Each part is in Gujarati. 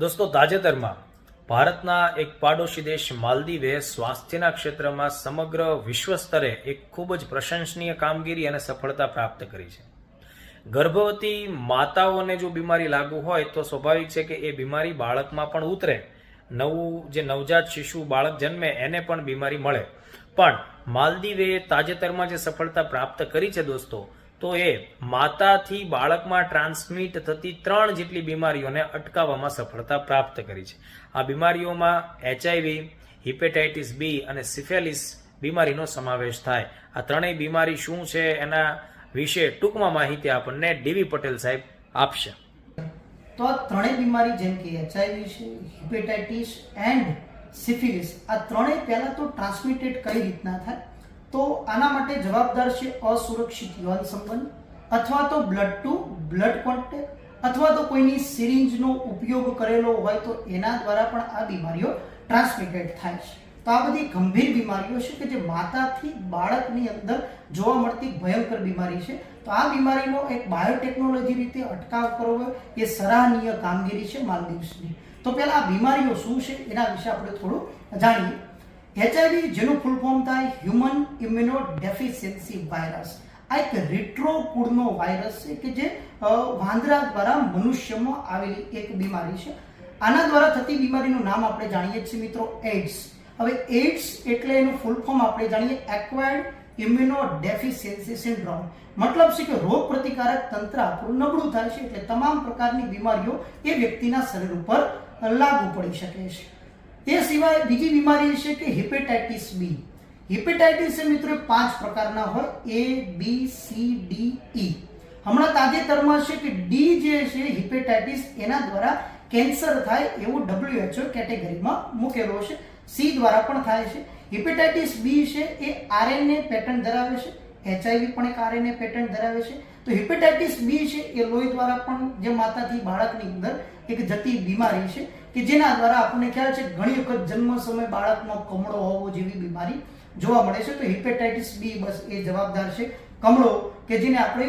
દોસ્તો, તાજેતરમાં ભારતના એક પાડોશી દેશ માલદીવે સ્વાસ્થ્યના ક્ષેત્રમાં સમગ્ર વિશ્વ સ્તરે એક ખૂબ જ પ્રશંસનીય કામગીરી અને સફળતા પ્રાપ્ત કરી છે. ગર્ભવતી માતાઓને જો બીમારી લાગુ હોય, તો સ્વાભાવિક છે કે એ બીમારી બાળકમાં પણ ઉતરે. નવું, જે નવજાત શિશુ બાળક જન્મે, એને પણ બીમારી મળે. પણ માલદીવે તાજેતરમાં જે સફળતા પ્રાપ્ત કરી છે દોસ્તો તો એ માતાથી બાળકમાં ટ્રાન્સમિટ થતી ત્રણ જેટલી બીમારીઓને અટકાવવામાં સફળતા પ્રાપ્ત કરી છે. આ બીમારીઓમાં એચઆઈવી હિપેટાઇટિસ બી અને સિફેલિસ બીમારીનો સમાવેશ થાય. આ ત્રણેય બીમારી શું છે એના વિશે ટૂંકમાં માહિતી આપણને ડીવી પટેલ સાહેબ આપશે. તો આ ત્રણેય બીમારી જેમ કે એચઆઈવી હિપેટાઇટિસ એન્ડ સિફિલિસ આ ત્રણેય પહેલા તો ટ્રાન્સમિટેડ કઈ રીતના થાય? તો આના માટે જવાબદાર છે અસુરક્ષિત યુવાન સંબંધ, અથવા તો બ્લડ ટુ બ્લડ કોન્ટેક્ટ અથવા તો કોઈની સિરિંજનો ઉપયોગ કરેલો હોય તો એના દ્વારા પણ આ બીમારીઓ ટ્રાન્સમિટેડ થાય છે. તો આ બધી ગંભીર બીમારીઓ છે કે જે માતાથી બાળકની અંદર જોવા મળતી ભયંકર બીમારી છે. તો આ બીમારીનો એક બાયોટેકનોલોજી રીતે અટકાવ કરવો એ સરાહનીય કામગીરી છે માલદીવ્સની. તો પહેલા આ બીમારીઓ શું છે એના વિશે આપણે થોડું જાણીએ. એચઆઈવી જેનું ફૂલ ફોર્મ થાય હ્યુમન ઇમ્યુનો ડેફિશિયન્સી વાયરસ આ એક રિટ્રો કુળનો વાયરસ છે કે જે વાંદરા દ્વારા મનુષ્યમાં આવેલી એક બીમારી છે. આના દ્વારા થતી બીમારીનું નામ આપણે જાણીએ છીએ મિત્રો એડ્સ હવે એડ્સ એટલે એનું ફૂલ ફોર્મ આપણે જાણીએ એક્વાયર્ડ ઇમ્યુનો ડેફિશિયન્સી સિન્ડ્રોમ. મતલબ છે કે રોગ પ્રતિકારક તંત્ર આપણું નબળું થાય છે એટલે તમામ પ્રકારની બીમારીઓ એ વ્યક્તિના શરીર ઉપર લાગુ પડી શકે છે. તે સિવાય બીજી બીમારી છે કે હિપેટાઇટિસ બી. હિપેટાઇટિસ એ મિત્રો પાંચ પ્રકારના હોય. A, B, C, D, E. હમણાં તાજેતરમાં છે કે ડી જે છે, હિપેટાઇટિસ, એના દ્વારા કેન્સર થાય એવું ડબ્લ્યુએચઓ કેટેગરીમાં મૂકેલો છે. સી દ્વારા પણ થાય છે. હિપેટાઇટિસ બી છે, એ આરએનએ પેટર્ન ધરાવે છે. એચઆઈવી પણ એક આરએનએ પેટર્ન ધરાવે છે. તો હિપેટાઇટિસ બી છે, એ લોહી દ્વારા પણ જે માતાથી બાળકની અંદર એક જતી બીમારી છે, કે જેના દ્વારા આપણને ખ્યાલ છે ઘણી વખત જન્મ સમયે બાળકમાં કમળો હોવો જેવી બીમારી જોવા મળે છે. તો હિપેટાઇટિસ બી બસ એ જવાબદાર છે. કમળો કે જેને આપણે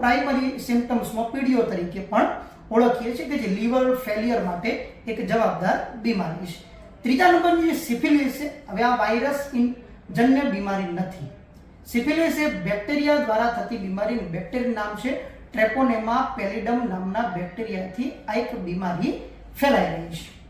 પ્રાઇમરી સિમ્ટમ્સમાં પીડીઓ તરીકે પણ ઓળખીએ છીએ કે જે લીવર ફેલિયર માટે એક જવાબદાર બીમારી છે. ત્રીજા નંબરની જે સિફિલિસ છે, હવે આ વાયરસ જન્ય બીમારી નથી. સિફિલિસ એ બેક્ટેરિયા દ્વારા થતી બીમારીનું બેક્ટેરિયા નામ છે ટ્રેપોનેમા પેલિડમ નામના બેક્ટેરિયાથી આ એક બીમારી ફેલાઈ રહી છે.